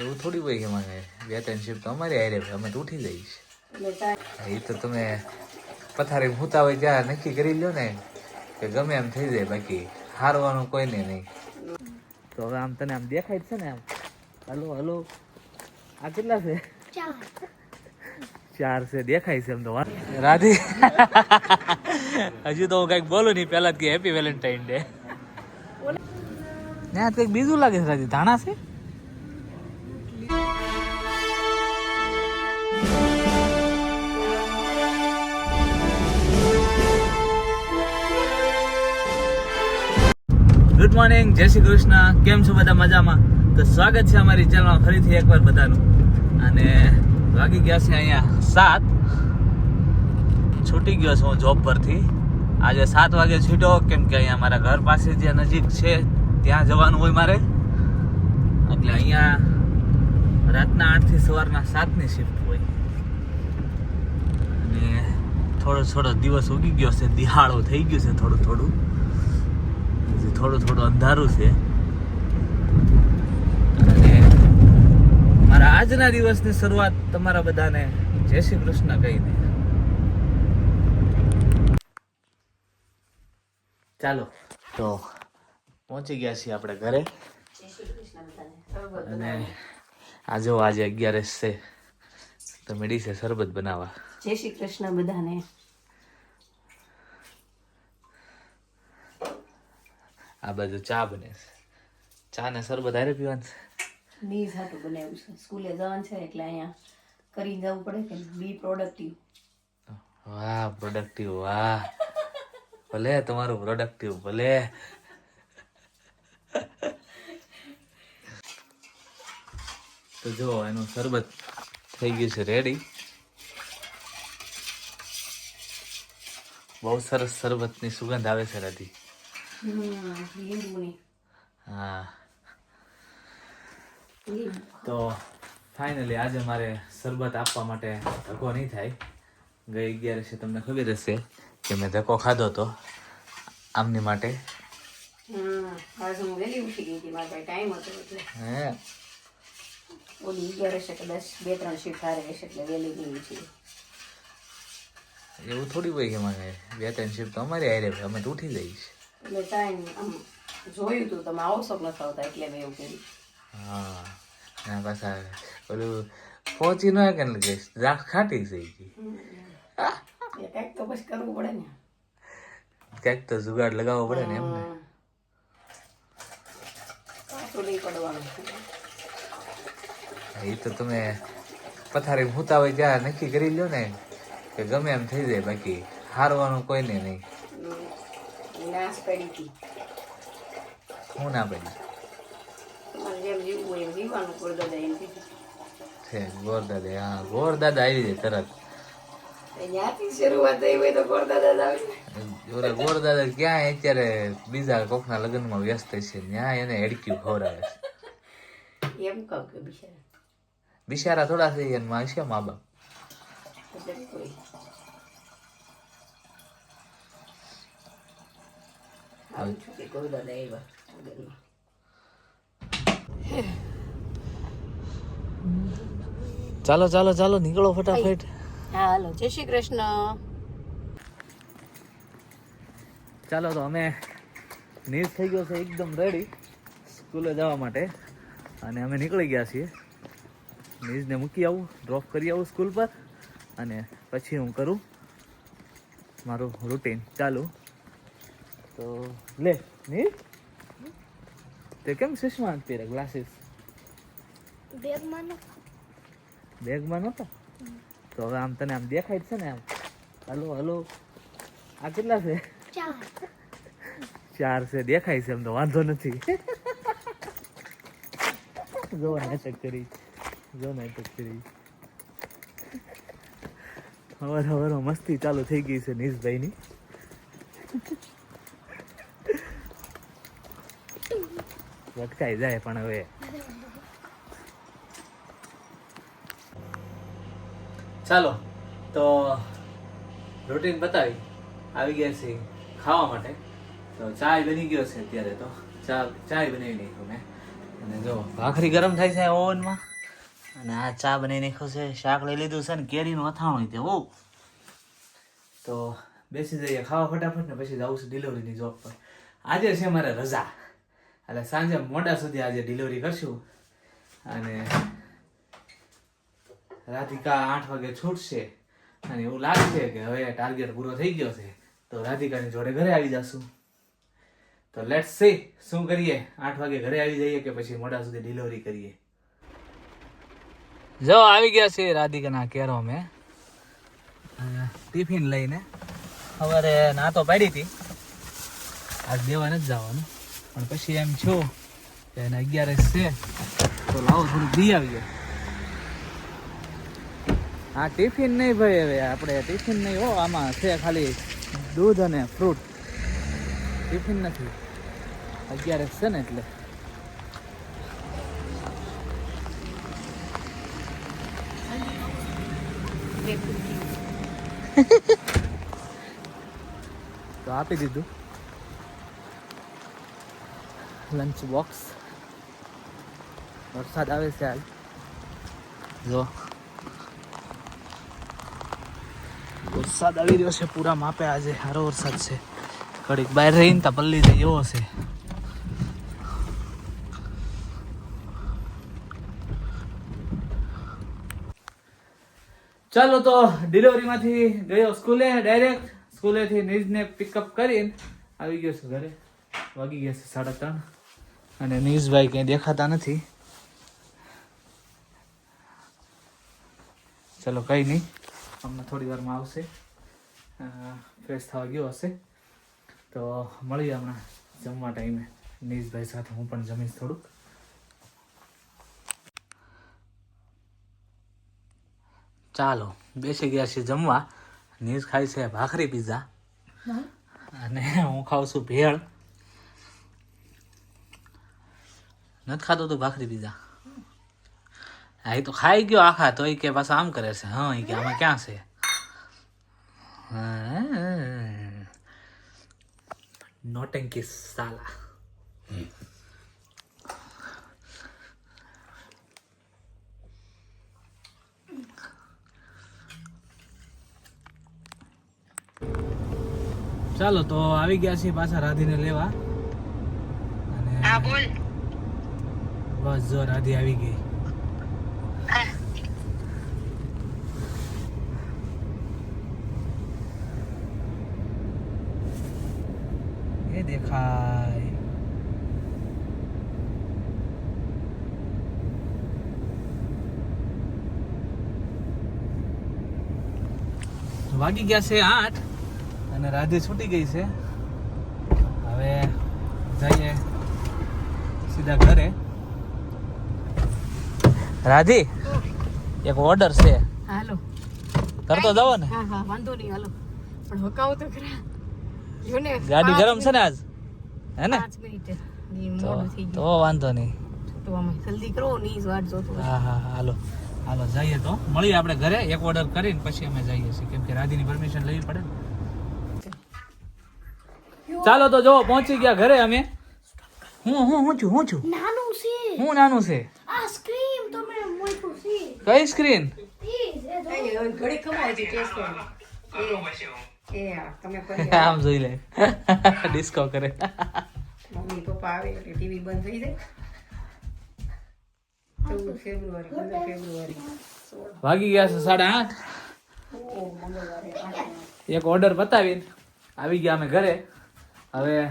એવું થોડી હોય કે મને બે ત્રણ શિફ્ટ તો અમારી હારે અમે તો ઉઠી જઈશ એ તો તમે પથારી હુતા હોય ત્યાં નક્કી કરી લ્યો ને કે ગમે એમ થઈ જાય બાકી હારવાનું કોઈને નહીં. તો હવે આમ તને આમ દેખાય છે ને આમ. Hello hello. આ કેટલા છે? ચાર. છે દેખાય છે એમ તો રાધી. હજુ તો હું કંઈક બોલું નહીં પેલા જ કે હેપી વેલેન્ટાઇન ડે ના કંઈક બીજું લાગે છે રાધી. ધાણા છે? ગુડ મોર્નિંગ જય શ્રી કૃષ્ણ. કેમ છો બધા મજામાં? તો સ્વાગત છે અમારી ચેનલમાં ફરીથી એકવાર બધાનું. અને વાગી ગયા છે અહીંયા સાત. છૂટી ગયો છું હું જોબ પરથી. આજે સાત વાગે છૂટ્યો, કેમ કે અહીંયા મારા ઘર પાસે જે નજીક છે, ત્યાં જવાનું હોય મારે. એટલે અહીંયા રાતના આઠથી સવારના સાતની શિફ્ટ હોય. અને થોડો થોડો દિવસ ઉગી ગયો છે દિહાળો થઈ ગયો છે થોડું થોડું. થોડું થોડું અંધારું છે. અને મારા આજના દિવસની શરૂઆત તમારા બધાને જય શ્રી કૃષ્ણ કહીને. ચાલો, તો પહોંચી ગયા છીએ આપણે ઘરે. અને આજે આજે અગિયારસ છે. તો મેડી છે શરબત બનાવવા. જય શ્રી કૃષ્ણ બધાને. આ બાજુ ચા બને છે. ચા ને શરબત હારે પીવાનું છે? બીજ હતું બનાવ્યું છે. સ્કૂલે જવાનું છે એટલે અહીંયા કરી જવું પડે કે બી પ્રોડક્ટિવ વાહ પ્રોડક્ટિવ વાહ. ભલે તમારું પ્રોડક્ટિવ ભલે. તો જો એનું શરબત થઈ ગયું છે રેડી બહુ સરસ શરબતની સુગંધ આવે છે રાધી. લીંબુની હા. તો ફાઇનલી આજે મારે શરબત આપવા માટે ધક્કો નહીં થાય. ગઈ અગિયારસે તમને ખબર હશે કે મેં ધક્કો ખાધો હતો આમની માટે. એવું થોડી હોય કે મને બે ત્રણ શિફ્ટ તો અમારી આવી હોય, અમે તો ઉઠી જઈશ એટલે ટાઈમ આમ જોયું તું તમે આવશો નથી આવતા એટલે મેં એવું કર્યું. હા એના પાછા ઓલું પહોંચી ન કે ને દ્રાક્ષ ખાટી થઈ ગઈ. એ કંઈક તો પછી કરવું પડે ને. કંઈક તો જુગાડ લગાવવો પડે ને એમને. એ તો તમે પથારી મૂતા હોય ત્યાં નક્કી કરી લ્યો ને કે ગમે એમ થઈ જાય બાકી હારવાનું કોઈને નહીં. નાશ પડી હતી હું ના પડી? જેમ જીવવું એમ જીવવાનું ગોળદાદા એમ કીધું. છે ગોર હા ગોરદાદા આવી જાય તરત. ક્યાં અત્યારે બીજા કોકના લગ્નમાં વ્યસ્ત છે ત્યાં એને હેડક્યું ખવડાવે છે. એમ કહું કે બિચારા. બિચારા થોડા થઈ ગયા માં છે મા બાપ એટલે કોઈ આવું છું કે ગોળદાદા આવ્યા વગરમાં. ચાલો ચાલો ચાલો નીકળો ફટાફટ હા હાલો જય શ્રી કૃષ્ણ ચાલો તો અમે નીર થઈ ગયો છે એકદમ રેડી સ્કૂલે જવા માટે અને અમે નીકળી ગયા છીએ નીઝને મૂકી આવું ડ્રોપ કરી આવું સ્કૂલ પર અને પછી હું કરું મારું રૂટીન ચાલુ તો લે નીર તે કેમ ચશ્મા પહેરે ગ્લાસીસ બેગમાં નહોતા તો હવે આમ તને આમ દેખાય છે ને આમ હલો હલો આ કેટલા છે ચાર છે દેખાય છે એમ તો વાંધો નથી જો નાટક કરી જો નાટક કરી હવાર હવારમાં મસ્તી ચાલુ થઈ ગઈ છે નીશભાઈની વટકાઈ જાય પણ હવે. ચાલો, તો રૂટીન બતાવી. આવી ગયા છે ખાવા માટે. તો ચાય બની ગયો છે અત્યારે તો. ચા ચાય બનાવી નાખ્યો મેં. અને જો, ભાખરી ગરમ થાય છે ઓવનમાં. અને આ ચા બનાવી નાખ્યો છે. શાક લઈ લીધું છે ને કેરીનું અથાણું તે બહુ તો બેસી જઈએ, ખાવા ફટાફટ ને પછી જવું છે ડિલિવરીની જોબ પર. આજે છે મારે રજા. એટલે સાંજે મોડા સુધી આજે ડિલિવરી કરશું. અને રાધિકા આઠ વાગે છૂટશે. અને એવું લાગશે કે હવે ટાર્ગેટ પૂરો થઈ ગયો છે, તો રાધિકાની જોડે ઘરે આવી જશું. તો લેટ્સ સી શું કરીએ? આઠ વાગે ઘરે આવી જઈએ કે પછી મોડા સુધી ડિલિવરી કરીએ? જો, આવી ગયા છે રાધિકાના કેરો મેં ટિફિન લઈને. સવારે ના તો પાડી હતી. આજ દેવા નથી જવાનું. પણ પછી એમ છો કે એને અગિયારસ છે તો લાવો થોડુંક દી આવીએ. હા ટિફિન નહીં ભાઈ હવે આપણે ટિફિન નહીં હો આમાં છે ખાલી દૂધ અને ફ્રૂટ. ટિફિન નથી. અગિયારસ છે ને એટલે. તો આપી દીધું. Lunch box. વરસાદ આવે છે આજ જો. વરસાદ આવી રહ્યો છે પૂરા માપે આજે. સારો વરસાદ છે. ઘડીક બહાર રહીને તો પલ્લી જાય એવો છે ચાલો તો ડિલિવરીમાંથી ગયો સ્કૂલે ડાયરેક્ટ. સ્કૂલેથી નિજને પિકઅપ કરીને આવી ગયો છું ઘરે. વાગી ગયા છે સાડા ત્રણ. અને નીઝભાઈ ક્યાંય દેખાતા નથી. ચલો કંઈ નહીં. અમને થોડી વારમાં આવશે. ફ્રેશ થવા ગયો હશે. તો મળીએ હમણાં જમવા ટાઈમે. નીઝભાઈ સાથે હું પણ જમીશ થોડુંક. ચાલો બેસી ગયા છે જમવા. નીઝ ખાય છે ભાખરી પીઝા. અને હું ખાઉં છું ભેળ. નથી ખાતો તું ભાખરી પીઝા હા, એ તો ખાઈ ગયો આખા, તો એ કે પાછા આમ કરે છે. હા, એ કે આમાં ક્યાં છે? નોટેન્કી સાલા. ચાલો, તો આવી ગયા છીએ પાછા રાધીને લેવા. અને હા, બોલ. બસ જો, રાધી આવી ગઈ. એ દેખાય. વાગી ગયા છે આઠ અને રાધે છૂટી ગઈ છે. હવે જઈએ સીધા ઘરે. રાધી એક ઓર્ડર છે. હાલો. કરતો જાવ ને. હા હા વાંધો નહીં હાલો. પણ હકાવ તો ખરા. ગાડી ગરમ છે ને આજ? હે ને? 5 મિનિટ. તો મોડું થઈ તો વાંધો નહીં. તો અમે જલ્દી કરો ની વાટ જોતો હા હા હા, હાલો. હાલો જઈએ તો. મળીએ આપણે ઘરે એક ઓર્ડર કરીને પછી અમે જઈએ છીએ. કેમ કે રાધીની પરમિશન લેવી પડે ને. ચાલો તો જો પહોંચી ગયા ઘરે અમે. હું હું હું છું હું છું? નાનું છે. હું નાનું છે? આ સ્ક્રીન કઈ સ્ક્રીન આમ જોઈ લે. ડિસ્કો કરે. મમ્મી પપ્પા આવે એટલે ટીવી બંધ થઈ જાય. ચૌદ ફેબ્રુઆરી પંદર ફેબ્રુઆરી. વાગી ગયા છે સાડા આઠ. એક ઓર્ડર પતાવીને આવી ગયા અમે ઘરે. હવે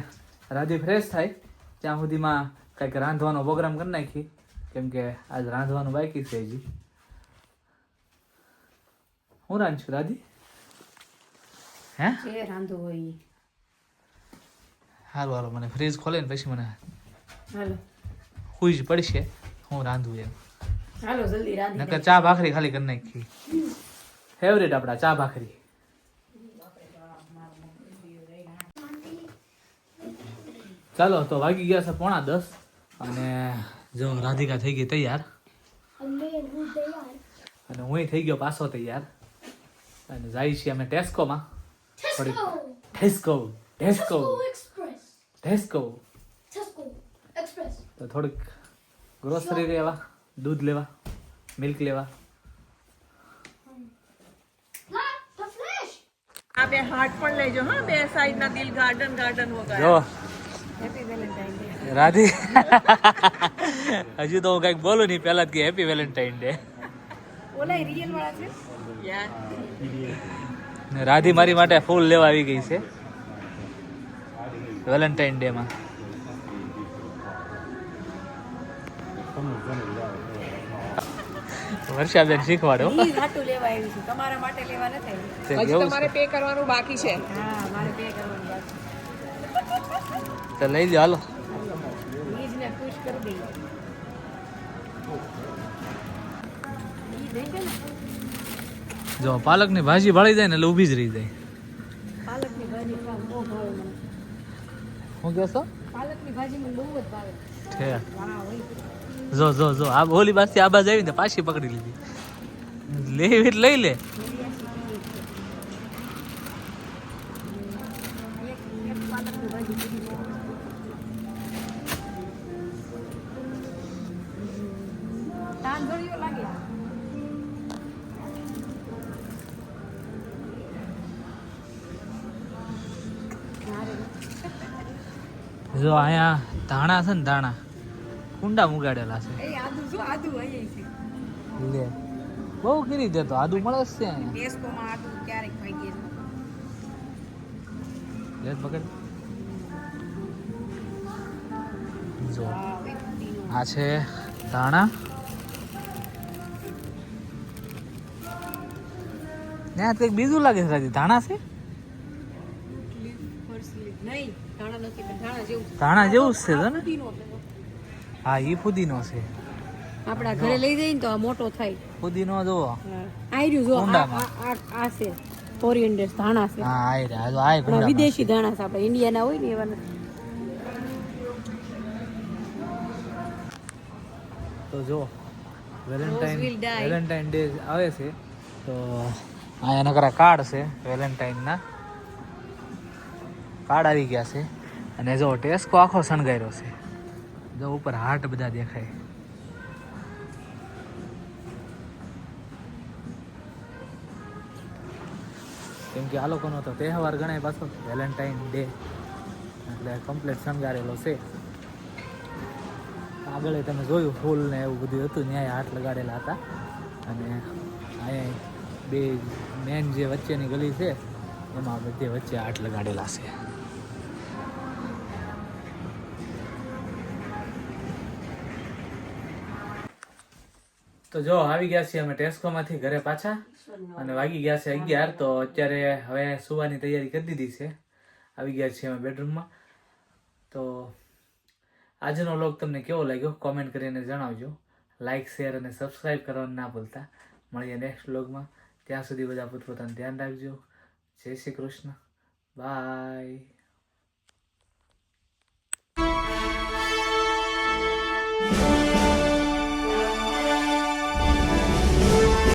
રાજી ફ્રેશ થાય. ત્યાં સુધીમાં કંઈક રાંધવાનો પ્રોગ્રામ કરી નાખી. કેમ કે આજ રાંધવાનું બાકી છે હજી. હું રાંધશું રાધી હે જે રાંધો હોય. સારું હાલો મને ફ્રીજ ખોલે ને પછી મને હાલો ખુશ જ પડશે હું રાંધું એમ હાલો જલ્દી રાંધી નકર ચા ભાખરી ખાલી કરી નાખી ફેવરેટ આપણા ચા ભાખરી ચાલો તો વાગી ગયા છે પોણા દસ અને જો રાધિકા થઈ ગઈ તૈયાર અને હું થઈ ગયો પાછો તૈયાર અને જાય છીએ અમે ટેસ્કોમાં. થોડીક ટેસ્કો ટેસ્કો. ટેસ્કો તો થોડીક ગ્રોસરી લેવા દૂધ લેવા મિલ્ક લેવા. આ બે હાર્ટ પણ લેજો હા બે સાઈડ ના દિલ ગાર્ડન ગાર્ડન વગર. જો. Happy Valentine day Radhi. હજુ તો હું કંઈક બોલું નહીં પહેલા જ કે હેપી વેલેન્ટાઇન ડે ઓલા રિયલ વાળા છે? યાર રાધી મારી માટે ફૂલ લેવા આવી ગઈ છે. વેલેન્ટાઇન ડે માં. વર્ષાબેન શીખવાડો. ઈ હાટું લેવા આવી છું. તમારા માટે લેવા નથી તમારે પે કરવાનું બાકી છે. હા મારે પે કરવાનું બાકી છે? તો લઈ લો હાલો. બીજને ખુશ કરી દઈએ. જો પાલકની ભાજી ભળી જાય ને એટલે ઊભી જ રહી જાય. હું જ છે. જો જો જો આ ઓલી બાજથી આબાજ બાજુ આવી ને પાછી પકડી લીધી. લેવી લઈ લે. જો અહીંયા ધાણા છે ને ધાણા કુંડા મુગાડેલા છે. લે બહુ કરી દે તો આદુ મળે છે અહીંયા. ટેસ્કોમાં ક્યારેક ખાઈ ગયે લે જ પકડ. જો આ છે ધાણા. ને આ તો બીજું લાગે છે રાજી. ધાણા છે? ધાણા પણ જેવું જ છે ને. હા એ ફુદીનો છે. આપણા ઘરે લઈ જઈએ ને તો આ મોટો થાય. ફુદીનો જો આયર્યું જો આ છે. ઓરિએન્ટેડ ધાણા છે. હા આય રે આ જો આય આપણા વિદેશી ધાણા છે આપણે ઇન્ડિયાના હોય ને એવા તો જો વેલેન્ટાઇન વેલેન્ટાઇન ડે આવે છે તો આ એના કરા કાર્ડ છે વેલેન્ટાઇનના. કાર્ડ આવી ગયા છે. અને જો ટેસ્કો આખો શણગાર્યો છે. જો ઉપર હાર્ટ બધા દેખાય. કેમ કે આ લોકોનો તો તહેવાર ગણાય પાછો. વેલેન્ટાઇન ડે એટલે કમ્પ્લીટ શણગારેલો છે. આગળ તમે જોયું, ફૂલ ને એવું બધું હતું, ન્યાય હાથ લગાડેલા હતા. અને અહીંયા બે મેન જે વચ્ચેની ગલી છે, એમાં બધે વચ્ચે હાથ લગાડેલા છે. તો જો, આવી ગયા છીએ અમે ટેસ્કોમાંથી ઘરે પાછા અને વાગી ગયા છે અગિયાર, તો અત્યારે હવે સુવાની તૈયારી કરી દીધી છે. આવી ગયા છીએ અમે બેડરૂમમાં. તો આજનો વ્લોગ તમને કેવો લાગ્યો? કોમેન્ટ કરીને જણાવજો. લાઇક શેર અને સબસ્ક્રાઈબ કરવાનું ના ભૂલતા. મળીએ નેક્સ્ટ વ્લોગમાં. ત્યાં સુધી બધા પોતપોતાનું ધ્યાન રાખજો. જય શ્રી કૃષ્ણ. બાય